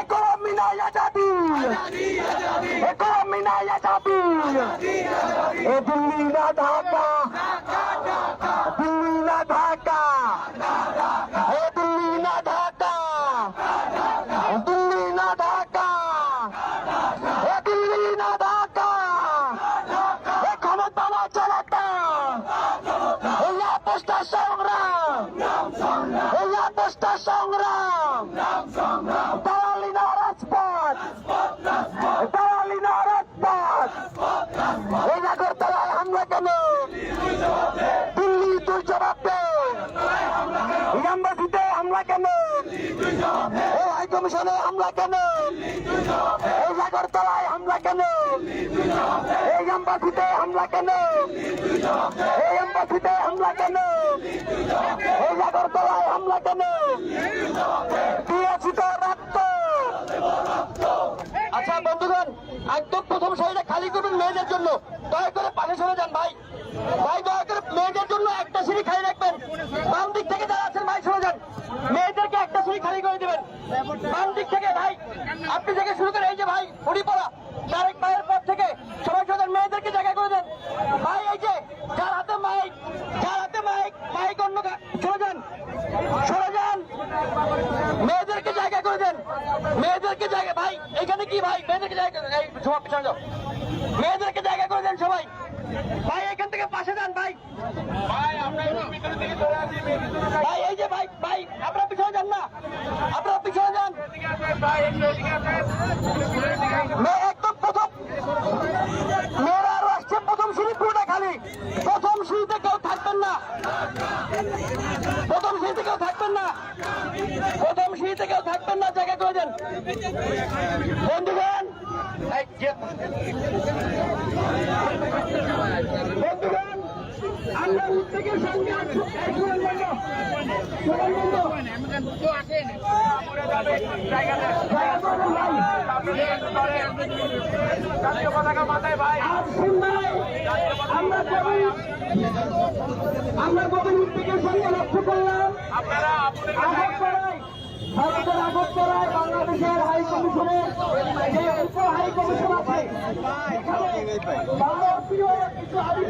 ekonomina ya jadi ekonomina ya jadi e dilina dhaka dilina কমিশনে হামলা কেন? এই নাগরতলায় হামলা কেন? এই ইয়াম্বাসিতে হামলা কেন? এই এম্বাসিতে হামলা কেন? এই নাগরতলায় হামলা কেন? আচ্ছা বন্ধুগণ, একদম প্রথম সারিটা খালি করবেন মেয়েদের জন্য। দয়া করে পাশে সরে যান, ভাই। ভাই, দয়া করে মেয়েদের জন্য একটা সিঁড়ি খালি রাখবেন। বাম দিক থেকে যারা আছেন, ভাই, সরে যান। মেয়েদেরকে খালি করে দিবেন। বাম দিক থেকে ভাই, আপনি থেকে শুরু করে এই যে ভাই হরিপড়া তারেক ভাইয়ের পর থেকে সবাই সরে মেয়েদেরকে জায়গা করে দেন। ভাই, এই যে, যার হাতে মাইক, যার হাতে মাইক মাইক অন্য সরে যান সরে যান। মেয়েদেরকে জায়গা করে দেন। মেয়েদেরকে জায়গা ভাই, এখানে কি ভাই? মেয়েদেরকে জায়গা এই সবাই পিছনে যাও। মেয়েদেরকে জায়গা করে দেন সবাই। ভাই, এখান থেকে পাশে যান, ভাই। ভাই, এই যে, ভাই ভাই আপনারা পিছনে যান না আপনারা পিছনে যান। একদম প্রথম মেয়েরা আরও প্রথম সিঁড়ি পুরোটা খালি। প্রথম সিঁড়িতে কেউ থাকবেন না। প্রথম সিঁড়িতে কেউ থাকবেন না। প্রথম সিঁড়িতে কেউ থাকবেন না, জায়গা করে বন্ধুগণ বন্ধুগণ আমরা উদ্যোগের সঙ্গে আছি। এই শুনুন বন্ধু। শুনুন বন্ধু। জায়গা করে দেন ভাই। আসুন ভাই। আমরা কবি উদ্যোগের সঙ্গে লক্ষ্য করলাম ভারতের আগরতলায় বাংলাদেশের হাই কমিশনের যে উপ হাই কমিশন আছে এখানে ভারতীয় কিছু আধিপত্যবাদী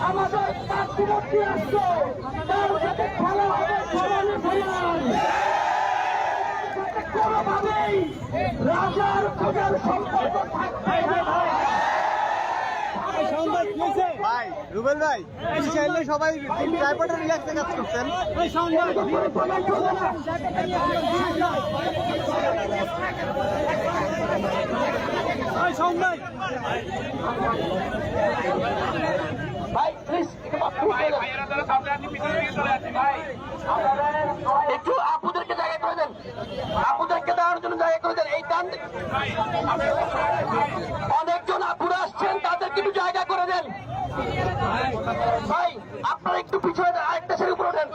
আমাদের পার্শ্ববর্তী রাষ্ট্র তার সাথে খেলা হবে সমানে সমান কোনোভাবেই রাজার খোঁজার সম্পর্ক থাকবে ভাই রুবেল ভাই চাইলে সবাই ড্রাইভারটা রিল্যাক্সে কাজ সংবাদ। সংবাদ। ভাই প্লিজ একটু আপুদেরকে জায়গা করে দেন। আপুদেরকে দেওয়ার জন্য জায়গা করে দেন। এই দিক- অনেকজন আপুরা আসছেন তাদেরকে একটু জায়গা করে দেন। ভাই আপনারা একটু পিছনে যান, আরেকটা সেরে উপরে ওঠেন।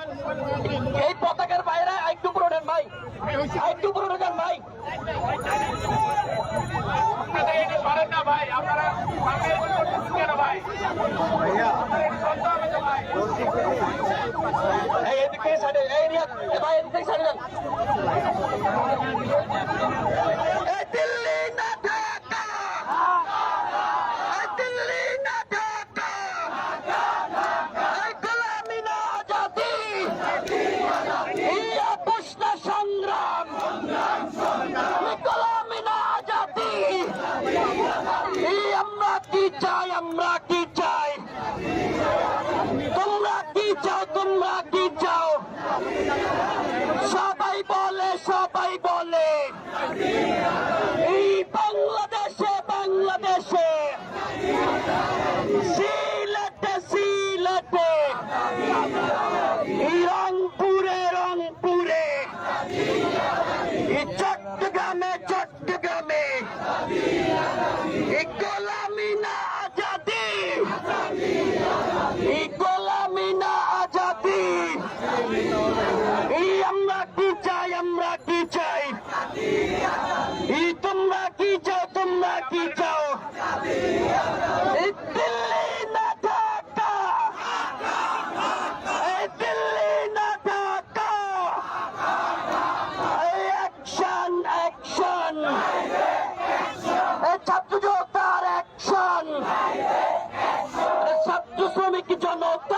এই পতাকার বাইরে আরেকটু উপরে ওঠেন ভাই। আরেকটু উপরে উঠে যান ভাই। ভাইয়া এই সাইডে এই এ ভাই এদিক সাইডে যান এই দিল্লি না ঢাকা এই দিল্লি না ঢাকা এই গোলামি না আজাদি এই আপোষ না সংগ্রাম এই গোলামি না আজাদি এই আমরা কি চাই আমরা কি চাই তোমরা কি চাও তোমরা কি চাও সবাই বলে সবাই বলে। নাকি চাও দিল্লি না ঢাকা এই দিল্লি না ঢাকা এই অ্যাকশন অ্যাকশন এই ছাত্র জনতার অ্যাকশন ছাত্র শ্রমিক জনতা.